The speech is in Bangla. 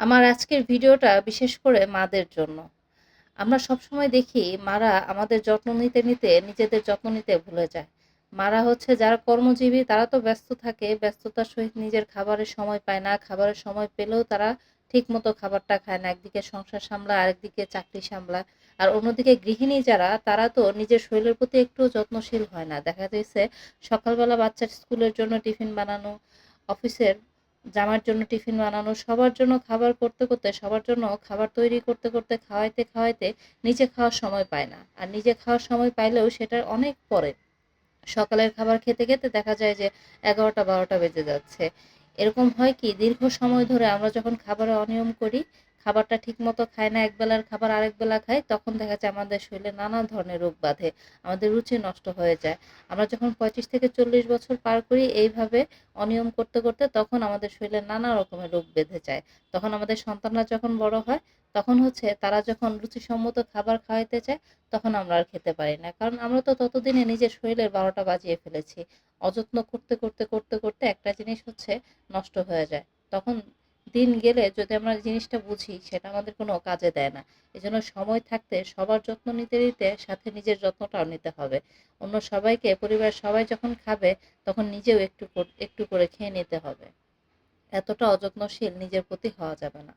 আমার আজকের ভিডিওটা বিশেষ করে মাদের জন্য। আমরা সবসময় দেখি মারা আমাদের যত্ন নিতে নিতে নিজেদের যত্ন নিতে ভুলে যায়। মারা হচ্ছে যারা কর্মজীবী, তারা তো ব্যস্ত থাকে, ব্যস্ততার সহিত নিজের খাবারের সময় পায় না, খাবারের সময় পেলেও তারা ঠিক মতো খাবারটা খায় না, একদিকে সংসার সামলা আরেকদিকে চাকরি সামলায়। আর অন্যদিকে গৃহিণী যারা, তারা তো নিজের শরীরের প্রতি একটু যত্নশীল হয় না। দেখা যাচ্ছে সকালবেলা বাচ্চার স্কুলের জন্য টিফিন বানানো, অফিসের জামার জন্য টিফিন বানানো, সবার জন্য খাবার করতে করতে, সবার জন্য খাবার তৈরি করতে করতে, খাওয়াইতে খাওয়াইতে নিজে খাওয়ার সময় পায় না। আর নিজে খাওয়ার সময় পাইলেও সেটার অনেক পরে সকালের খাবার খেতে খেতে দেখা যায় যে এগারোটা, বারোটা বেজে যাচ্ছে। এরকম হয় কি, দীর্ঘ সময় ধরে আমরা যখন খাবারে অনিয়ম করি, খাবারটা ঠিক মতো খায় না, একবেলার খাবার আরেক বেলা খাই তখন দেখা যায় আমাদের শরীরে নানা ধরনের রোগ বাঁধে, আমাদের রুচি নষ্ট হয়ে যায়। আমরা যখন পঁয়ত্রিশ থেকে চল্লিশ বছর পার করি এইভাবে অনিয়ম করতে করতে তখন আমাদের শরীরে নানা রকমের রোগ বেঁধে যায়। তখন আমাদের সন্তানরা যখন বড় হয়, তখন হচ্ছে তারা যখন রুচিসম্মত খাবার খাওয়াইতে চায়, তখন আমরা আর খেতে পারি না। কারণ আমরা তো ততদিনে নিজের শরীরের বারোটা বাজিয়ে ফেলেছি। অযত্ন করতে করতে করতে করতে একটা জিনিস হচ্ছে নষ্ট হয়ে যায়। তখন দিন গেলে যদি আমরা জিনিসটা বুঝি, সেটা আমাদের কোনো কাজে দেয় না। এজন্য সময় থাকতে, সবার যত্ন নিতে নিতে সাথে নিজের যত্নটাও নিতে হবে। অন্য সবাইকে, পরিবারের সবাই যখন খাবে, তখন নিজেও একটু একটু করে খেয়ে নিতে হবে। এতটা অযত্নশীল নিজের প্রতি হওয়া যাবে না।